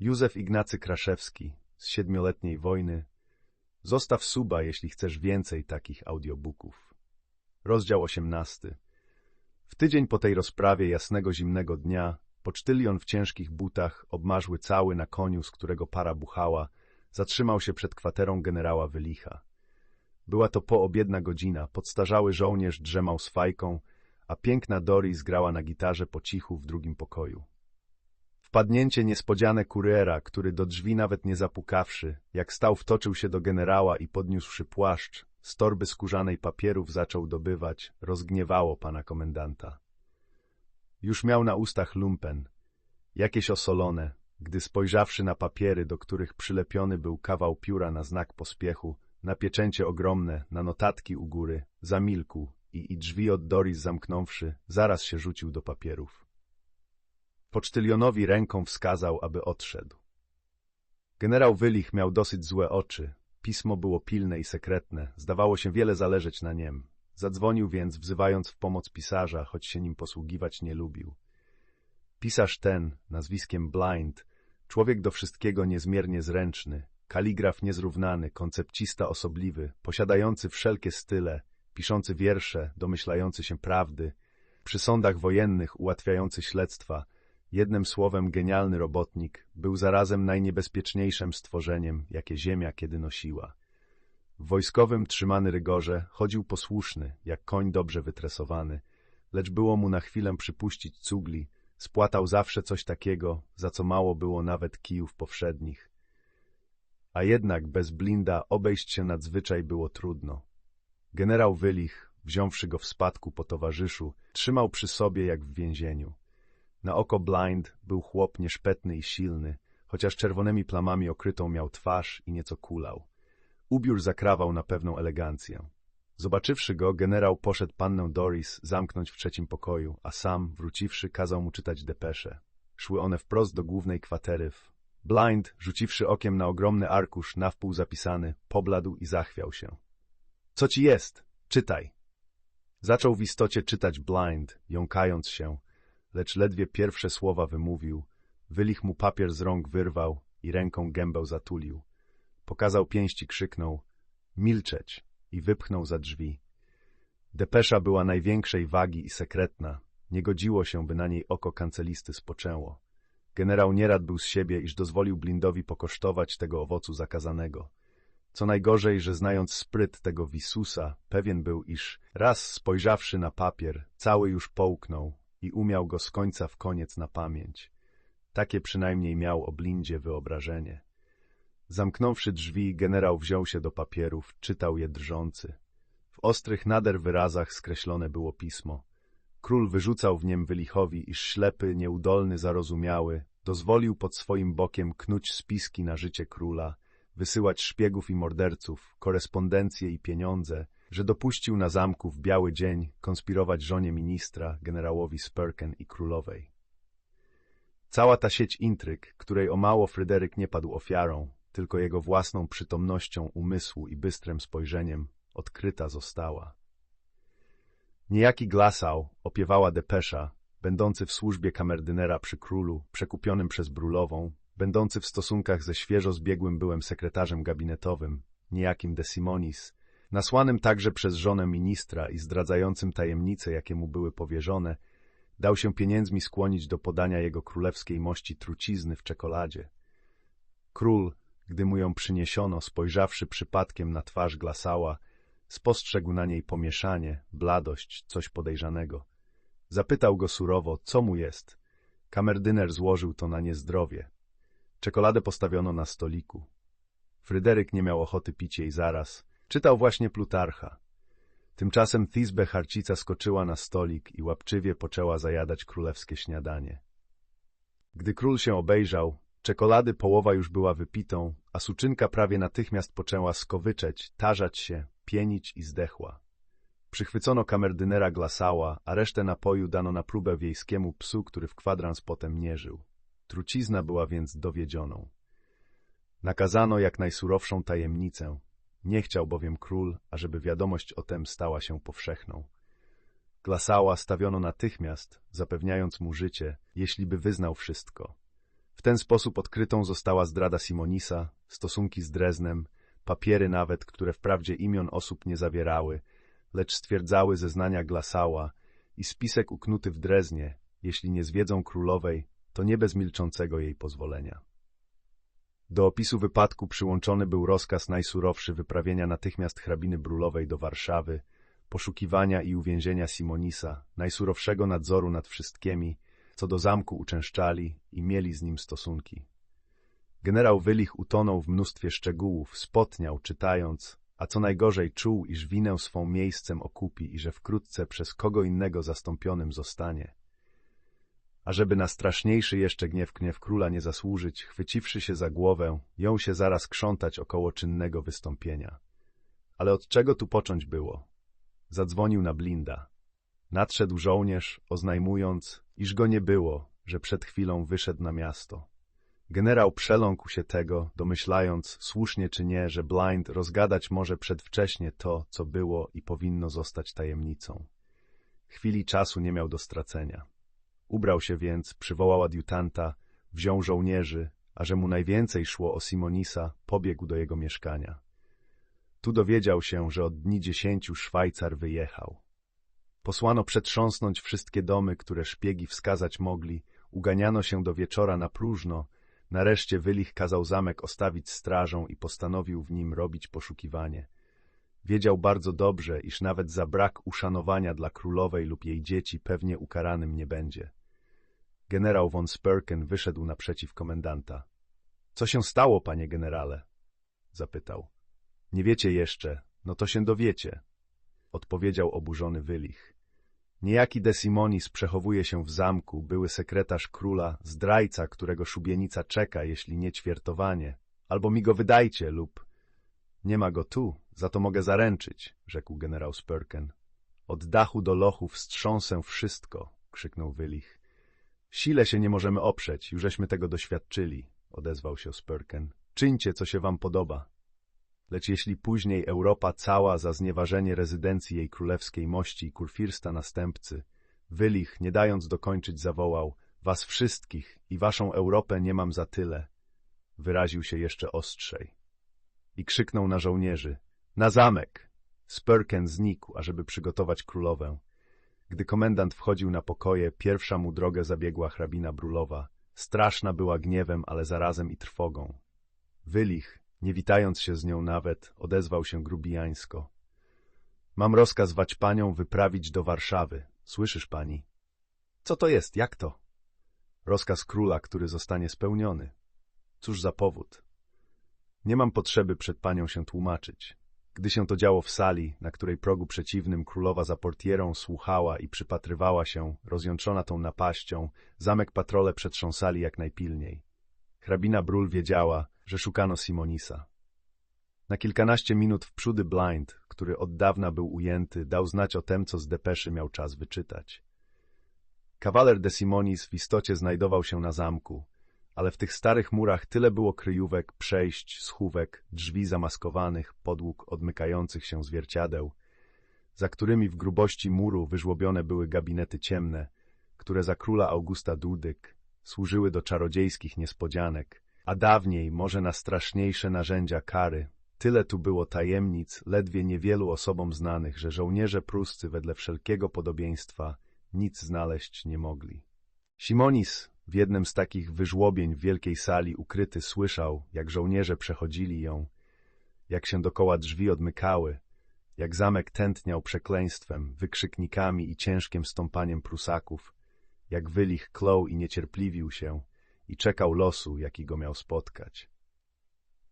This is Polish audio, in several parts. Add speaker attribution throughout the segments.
Speaker 1: Józef Ignacy Kraszewski z siedmioletniej wojny. Zostaw suba, jeśli chcesz więcej takich audiobooków. Rozdział 18. W tydzień po tej rozprawie jasnego zimnego dnia, pocztylion w ciężkich butach, obmarzły cały na koniu, z którego para buchała, zatrzymał się przed kwaterą generała Wylicha. Była to poobiedna godzina, podstarzały żołnierz drzemał z fajką, a piękna Doris grała na gitarze po cichu w drugim pokoju. Wpadnięcie niespodziane kuriera, który do drzwi nawet nie zapukawszy, jak stał wtoczył się do generała i podniósłszy płaszcz, z torby skórzanej papierów zaczął dobywać, rozgniewało pana komendanta. Już miał na ustach lumpen, jakieś osolone, gdy spojrzawszy na papiery, do których przylepiony był kawał pióra na znak pospiechu, na pieczęcie ogromne, na notatki u góry, zamilkł i, i drzwi od Doris zamknąwszy, zaraz się rzucił do papierów. Pocztylionowi ręką wskazał, aby odszedł. Generał Wylich miał dosyć złe oczy. Pismo było pilne i sekretne, zdawało się wiele zależeć na niem. Zadzwonił więc, wzywając w pomoc pisarza, choć się nim posługiwać nie lubił. Pisarz ten, nazwiskiem Blind, człowiek do wszystkiego niezmiernie zręczny, kaligraf niezrównany, koncepcista osobliwy, posiadający wszelkie style, piszący wiersze, domyślający się prawdy, przy sądach wojennych ułatwiający śledztwa, jednym słowem genialny robotnik, był zarazem najniebezpieczniejszym stworzeniem, jakie ziemia kiedy nosiła. W wojskowym trzymany rygorze chodził posłuszny, jak koń dobrze wytresowany, lecz było mu na chwilę przypuścić cugli, spłatał zawsze coś takiego, za co mało było nawet kijów powszednich. A jednak bez blinda obejść się nadzwyczaj było trudno. Generał Wylich, wziąwszy go w spadku po towarzyszu, trzymał przy sobie jak w więzieniu. Na oko Blind był chłop nieszpetny i silny, chociaż czerwonymi plamami okrytą miał twarz i nieco kulał. Ubiór zakrawał na pewną elegancję. Zobaczywszy go, generał poszedł pannę Doris zamknąć w trzecim pokoju, a sam, wróciwszy, kazał mu czytać depesze. Szły one wprost do głównej kwatery. Blind, rzuciwszy okiem na ogromny arkusz, nawpół zapisany, pobladł i zachwiał się. Co ci jest? Czytaj. Zaczął w istocie czytać Blind, jąkając się, lecz ledwie pierwsze słowa wymówił, wylich mu papier z rąk wyrwał i ręką gębę zatulił. Pokazał pięści, krzyknął milczeć i wypchnął za drzwi. Depesza była największej wagi i sekretna, nie godziło się, by na niej oko kancelisty spoczęło. Generał nierad był z siebie, iż dozwolił Blindowi pokosztować tego owocu zakazanego. Co najgorzej, że znając spryt tego Wisusa, pewien był, iż raz spojrzawszy na papier, cały już połknął i umiał go z końca w koniec na pamięć. Takie przynajmniej miał o blindzie wyobrażenie. Zamknąwszy drzwi, generał wziął się do papierów, czytał je drżący. W ostrych nader wyrazach skreślone było pismo. Król wyrzucał w niem wylichowi, iż ślepy, nieudolny, zarozumiały, dozwolił pod swoim bokiem knuć spiski na życie króla, wysyłać szpiegów i morderców, korespondencje i pieniądze, że dopuścił na zamku w biały dzień konspirować żonie ministra, generałowi Spurken i królowej. Cała ta sieć intryg, której o mało Fryderyk nie padł ofiarą, tylko jego własną przytomnością umysłu i bystrym spojrzeniem, odkryta została. Niejaki Glasał opiewała depesza, będący w służbie kamerdynera przy królu, przekupionym przez Brulową, będący w stosunkach ze świeżo zbiegłym byłem sekretarzem gabinetowym, niejakim de Simonis, nasłanym także przez żonę ministra i zdradzającym tajemnice, jakie mu były powierzone, dał się pieniędzmi skłonić do podania jego królewskiej mości trucizny w czekoladzie. Król, gdy mu ją przyniesiono, spojrzawszy przypadkiem na twarz Glasała, spostrzegł na niej pomieszanie, bladość, coś podejrzanego. Zapytał go surowo, co mu jest. Kamerdyner złożył to na niezdrowie. Czekoladę postawiono na stoliku. Fryderyk nie miał ochoty pić jej zaraz. Czytał właśnie Plutarcha. Tymczasem Thisbe harcica skoczyła na stolik i łapczywie poczęła zajadać królewskie śniadanie. Gdy król się obejrzał, czekolady połowa już była wypitą, a suczynka prawie natychmiast poczęła skowyczeć, tarzać się, pienić i zdechła. Przychwycono kamerdynera Glasała, a resztę napoju dano na próbę wiejskiemu psu, który w kwadrans potem nie żył. Trucizna była więc dowiedzioną. Nakazano jak najsurowszą tajemnicę. Nie chciał bowiem król, ażeby wiadomość o tem stała się powszechną. Glasała stawiono natychmiast, zapewniając mu życie, jeśli by wyznał wszystko. W ten sposób odkrytą została zdrada Simonisa, stosunki z Dreznem, papiery nawet, które wprawdzie imion osób nie zawierały, lecz stwierdzały zeznania Glasała i spisek uknuty w Dreznie, jeśli nie z wiedzą królowej, to nie bez milczącego jej pozwolenia. Do opisu wypadku przyłączony był rozkaz najsurowszy wyprawienia natychmiast hrabiny Brulowej do Warszawy, poszukiwania i uwięzienia Simonisa, najsurowszego nadzoru nad wszystkimi, co do zamku uczęszczali i mieli z nim stosunki. Generał Wylich utonął w mnóstwie szczegółów, spotniał, czytając, a co najgorzej czuł, iż winę swą miejscem okupi i że wkrótce przez kogo innego zastąpionym zostanie. Ażeby na straszniejszy jeszcze gniew gniew króla nie zasłużyć, chwyciwszy się za głowę, jął się zaraz krzątać około czynnego wystąpienia. Ale od czego tu począć było? Zadzwonił na blinda. Nadszedł żołnierz, oznajmując, iż go nie było, że przed chwilą wyszedł na miasto. Generał przeląkł się tego, domyślając, słusznie czy nie, że Blind rozgadać może przedwcześnie to, co było i powinno zostać tajemnicą. Chwili czasu nie miał do stracenia. Ubrał się więc, przywołał adiutanta, wziął żołnierzy, a że mu najwięcej szło o Simonisa, pobiegł do jego mieszkania. Tu dowiedział się, że od dni dziesięciu Szwajcar wyjechał. Posłano przetrząsnąć wszystkie domy, które szpiegi wskazać mogli, uganiano się do wieczora na próżno, nareszcie Wylich kazał zamek ostawić strażą i postanowił w nim robić poszukiwanie. Wiedział bardzo dobrze, iż nawet za brak uszanowania dla królowej lub jej dzieci pewnie ukaranym nie będzie. Generał von Sperken wyszedł naprzeciw komendanta. — Co się stało, panie generale? — zapytał. — Nie wiecie jeszcze, no to się dowiecie — odpowiedział oburzony Wylich. Niejaki de Simonis przechowuje się w zamku, były sekretarz króla, zdrajca, którego szubienica czeka, jeśli nie ćwiertowanie. Albo mi go wydajcie, lub... Nie ma go tu, za to mogę zaręczyć, rzekł generał Spurken. Od dachu do lochu wstrząsę wszystko, krzyknął Wylich. Sile się nie możemy oprzeć, jużeśmy tego doświadczyli, odezwał się Spurken. Czyńcie, co się wam podoba. Lecz jeśli później Europa cała za znieważenie rezydencji jej królewskiej mości i kurfirsta następcy, Wylich, nie dając dokończyć, zawołał Was wszystkich i waszą Europę nie mam za tyle. Wyraził się jeszcze ostrzej. I krzyknął na żołnierzy. Na zamek! Spurken znikł, ażeby przygotować królowę. Gdy komendant wchodził na pokoje, pierwsza mu drogę zabiegła hrabina Brulowa. Straszna była gniewem, ale zarazem i trwogą. Wylich, nie witając się z nią nawet, odezwał się grubijańsko. Mam rozkaz wać panią wyprawić do Warszawy. Słyszysz pani? Co to jest? Jak to? Rozkaz króla, który zostanie spełniony. Cóż za powód? Nie mam potrzeby przed panią się tłumaczyć. Gdy się to działo w sali, na której progu przeciwnym królowa za portierą słuchała i przypatrywała się, rozjątrzona tą napaścią, zamek patrole przetrząsali jak najpilniej. Hrabina Brul wiedziała, że szukano Simonisa. Na kilkanaście minut w przódy Blind, który od dawna był ujęty, dał znać o tem, co z depeszy miał czas wyczytać. Kawaler de Simonis w istocie znajdował się na zamku, ale w tych starych murach tyle było kryjówek, przejść, schówek, drzwi zamaskowanych, podłóg odmykających się zwierciadeł, za którymi w grubości muru wyżłobione były gabinety ciemne, które za króla Augusta Dudyk służyły do czarodziejskich niespodzianek, a dawniej może na straszniejsze narzędzia kary. Tyle tu było tajemnic, ledwie niewielu osobom znanych, że żołnierze pruscy wedle wszelkiego podobieństwa nic znaleźć nie mogli. Simonis w jednym z takich wyżłobień w wielkiej sali ukryty słyszał, jak żołnierze przechodzili ją, jak się dokoła drzwi odmykały, jak zamek tętniał przekleństwem, wykrzyknikami i ciężkim stąpaniem prusaków, jak wylich klął i niecierpliwił się i czekał losu, jaki go miał spotkać.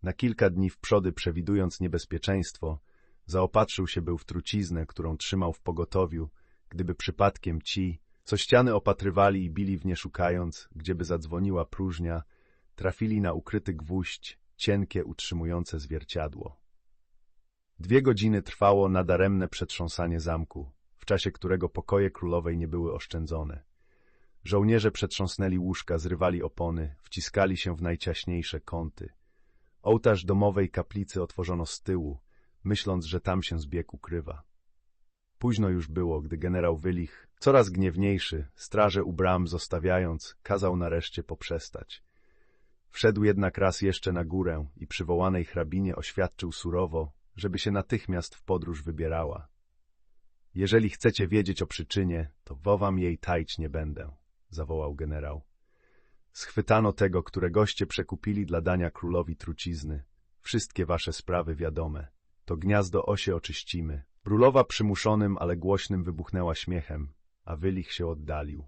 Speaker 1: Na kilka dni w przody przewidując niebezpieczeństwo, zaopatrzył się był w truciznę, którą trzymał w pogotowiu, gdyby przypadkiem ci, co ściany opatrywali i bili w nie szukając, gdzieby zadzwoniła próżnia, trafili na ukryty gwóźdź, cienkie, utrzymujące zwierciadło. Dwie godziny trwało nadaremne przetrząsanie zamku, w czasie którego pokoje królowej nie były oszczędzone. Żołnierze przetrząsnęli łóżka, zrywali opony, wciskali się w najciaśniejsze kąty. Ołtarz domowej kaplicy otworzono z tyłu, myśląc, że tam się zbieg ukrywa. Późno już było, gdy generał Wylich, coraz gniewniejszy, straże u bram zostawiając, kazał nareszcie poprzestać. Wszedł jednak raz jeszcze na górę i przywołanej hrabinie oświadczył surowo, żeby się natychmiast w podróż wybierała. Jeżeli chcecie wiedzieć o przyczynie, to wo wam jej tajć nie będę, zawołał generał. Schwytano tego, któregoście przekupili dla dania królowi trucizny. Wszystkie wasze sprawy wiadome. To gniazdo osie oczyścimy. Brólowa przymuszonym, ale głośnym wybuchnęła śmiechem, a wylich się oddalił.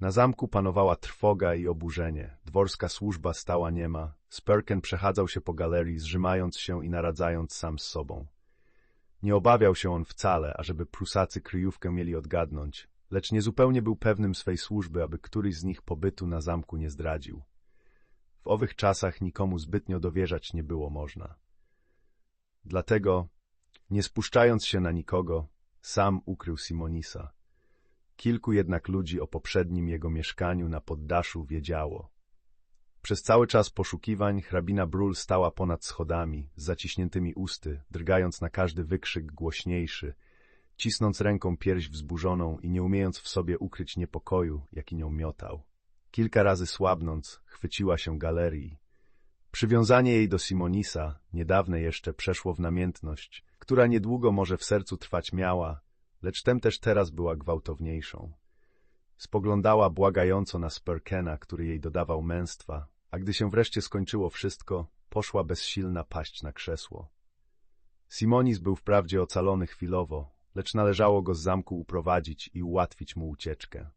Speaker 1: Na zamku panowała trwoga i oburzenie. Dworska służba stała niema. Sperken przechadzał się po galerii, zrzymając się i naradzając sam z sobą. Nie obawiał się on wcale, ażeby Prusacy kryjówkę mieli odgadnąć, lecz niezupełnie był pewnym swej służby, aby któryś z nich pobytu na zamku nie zdradził. W owych czasach nikomu zbytnio dowierzać nie było można. Dlatego, nie spuszczając się na nikogo, sam ukrył Simonisa. Kilku jednak ludzi o poprzednim jego mieszkaniu na poddaszu wiedziało. Przez cały czas poszukiwań hrabina Brul stała ponad schodami, z zaciśniętymi usty, drgając na każdy wykrzyk głośniejszy, cisnąc ręką pierś wzburzoną i nie umiejąc w sobie ukryć niepokoju, jaki nią miotał. Kilka razy słabnąc, chwyciła się galerii. Przywiązanie jej do Simonisa, niedawne jeszcze, przeszło w namiętność, która niedługo może w sercu trwać miała, lecz tem też teraz była gwałtowniejszą. Spoglądała błagająco na Sperkena, który jej dodawał męstwa, a gdy się wreszcie skończyło wszystko, poszła bezsilna paść na krzesło. Simonis był wprawdzie ocalony chwilowo, lecz należało go z zamku uprowadzić i ułatwić mu ucieczkę.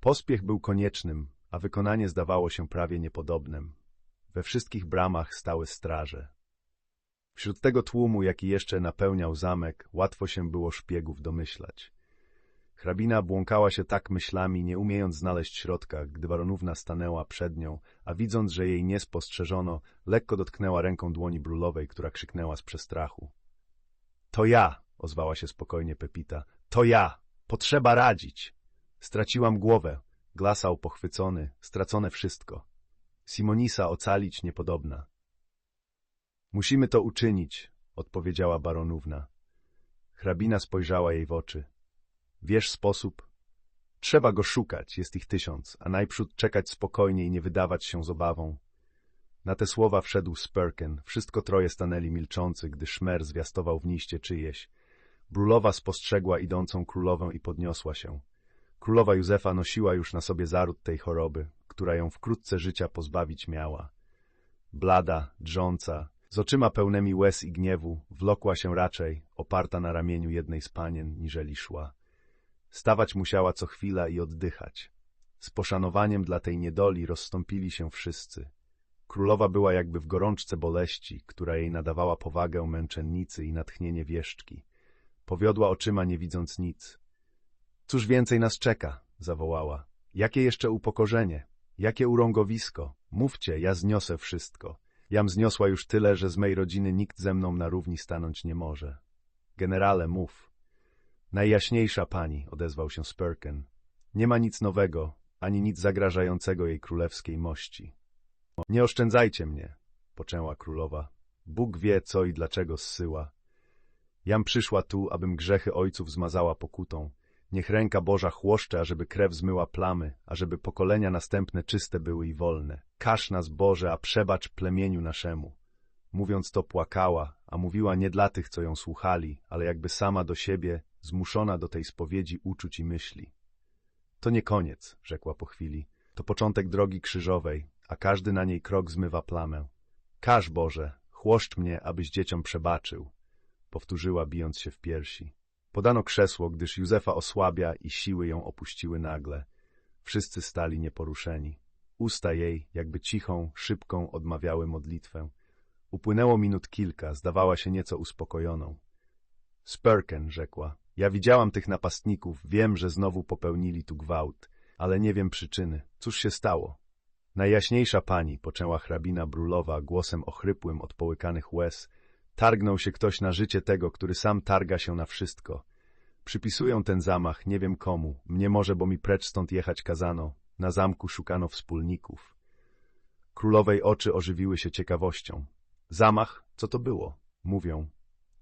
Speaker 1: Pospiech był koniecznym, a wykonanie zdawało się prawie niepodobnym. We wszystkich bramach stały straże. Wśród tego tłumu, jaki jeszcze napełniał zamek, łatwo się było szpiegów domyślać. Hrabina błąkała się tak myślami, nie umiejąc znaleźć środka, gdy baronówna stanęła przed nią, a widząc, że jej nie spostrzeżono, lekko dotknęła ręką dłoni brólowej, która krzyknęła z przestrachu. To ja! ozwała się spokojnie Pepita. To ja! Potrzeba radzić! Straciłam głowę. Glasał pochwycony, stracone wszystko. Simonisa ocalić niepodobna. Musimy to uczynić, odpowiedziała baronówna. Hrabina spojrzała jej w oczy. Wiesz sposób? Trzeba go szukać, jest ich tysiąc, a najprzód czekać spokojnie i nie wydawać się z obawą. Na te słowa wszedł Sperken. Wszystko troje stanęli milczący, gdy szmer zwiastował w niście czyjeś. Brólowa spostrzegła idącą królowę i podniosła się. Królowa Józefa nosiła już na sobie zaród tej choroby, która ją wkrótce życia pozbawić miała. Blada, drżąca, z oczyma pełnymi łez i gniewu, wlokła się raczej, oparta na ramieniu jednej z panien, niżeli szła. Stawać musiała co chwila i oddychać. Z poszanowaniem dla tej niedoli rozstąpili się wszyscy. Królowa była jakby w gorączce boleści, która jej nadawała powagę męczennicy i natchnienie wieszczki. Powiodła oczyma, nie widząc nic. Cóż więcej nas czeka? zawołała. Jakie jeszcze upokorzenie? Jakie urągowisko? Mówcie, ja zniosę wszystko. Jam zniosła już tyle, że z mej rodziny nikt ze mną na równi stanąć nie może. Generale, mów. Najjaśniejsza pani, odezwał się Sperken. Nie ma nic nowego, ani nic zagrażającego jej królewskiej mości. Nie oszczędzajcie mnie, poczęła królowa. Bóg wie, co i dlaczego zsyła. Jam przyszła tu, abym grzechy ojców zmazała pokutą. Niech ręka Boża chłoszcze, ażeby krew zmyła plamy, ażeby pokolenia następne czyste były i wolne. Każ nas, Boże, a przebacz plemieniu naszemu. Mówiąc to płakała, a mówiła nie dla tych, co ją słuchali, ale jakby sama do siebie, zmuszona do tej spowiedzi uczuć i myśli. To nie koniec, rzekła po chwili. To początek drogi krzyżowej, a każdy na niej krok zmywa plamę. Każ, Boże, chłoszcz mnie, abyś dzieciom przebaczył, powtórzyła, bijąc się w piersi. Podano krzesło, gdyż Józefa osłabia i siły ją opuściły nagle. Wszyscy stali nieporuszeni. Usta jej, jakby cichą, szybką, odmawiały modlitwę. Upłynęło minut kilka, zdawała się nieco uspokojoną. Sperken, rzekła, ja widziałam tych napastników, wiem, że znowu popełnili tu gwałt, ale nie wiem przyczyny. Cóż się stało? Najjaśniejsza pani, poczęła hrabina Brulowa głosem ochrypłym od połykanych łez, targnął się ktoś na życie tego, który sam targa się na wszystko. Przypisują ten zamach, nie wiem komu, mnie może, bo mi precz stąd jechać kazano, na zamku szukano wspólników. Królowej oczy ożywiły się ciekawością. Zamach? Co to było? Mówią.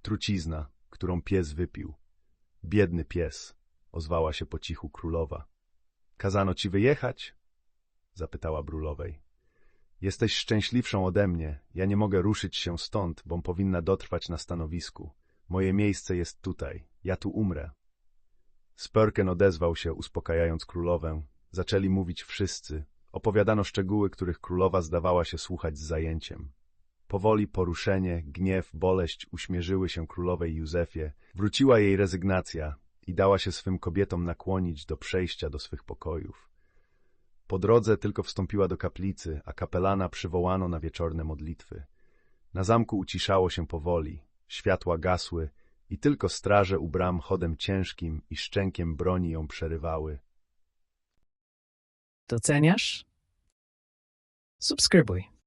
Speaker 1: Trucizna, którą pies wypił. Biedny pies, ozwała się po cichu królowa. Kazano ci wyjechać? zapytała Brólowej. Jesteś szczęśliwszą ode mnie. Ja nie mogę ruszyć się stąd, bom powinna dotrwać na stanowisku. Moje miejsce jest tutaj. Ja tu umrę. Spörken odezwał się, uspokajając królowę. Zaczęli mówić wszyscy. Opowiadano szczegóły, których królowa zdawała się słuchać z zajęciem. Powoli poruszenie, gniew, boleść uśmierzyły się królowej Józefie. Wróciła jej rezygnacja i dała się swym kobietom nakłonić do przejścia do swych pokojów. Po drodze tylko wstąpiła do kaplicy, a kapelana przywołano na wieczorne modlitwy. Na zamku uciszało się powoli, światła gasły i tylko straże u bram chodem ciężkim i szczękiem broni ją przerywały.
Speaker 2: Doceniasz? Subskrybuj.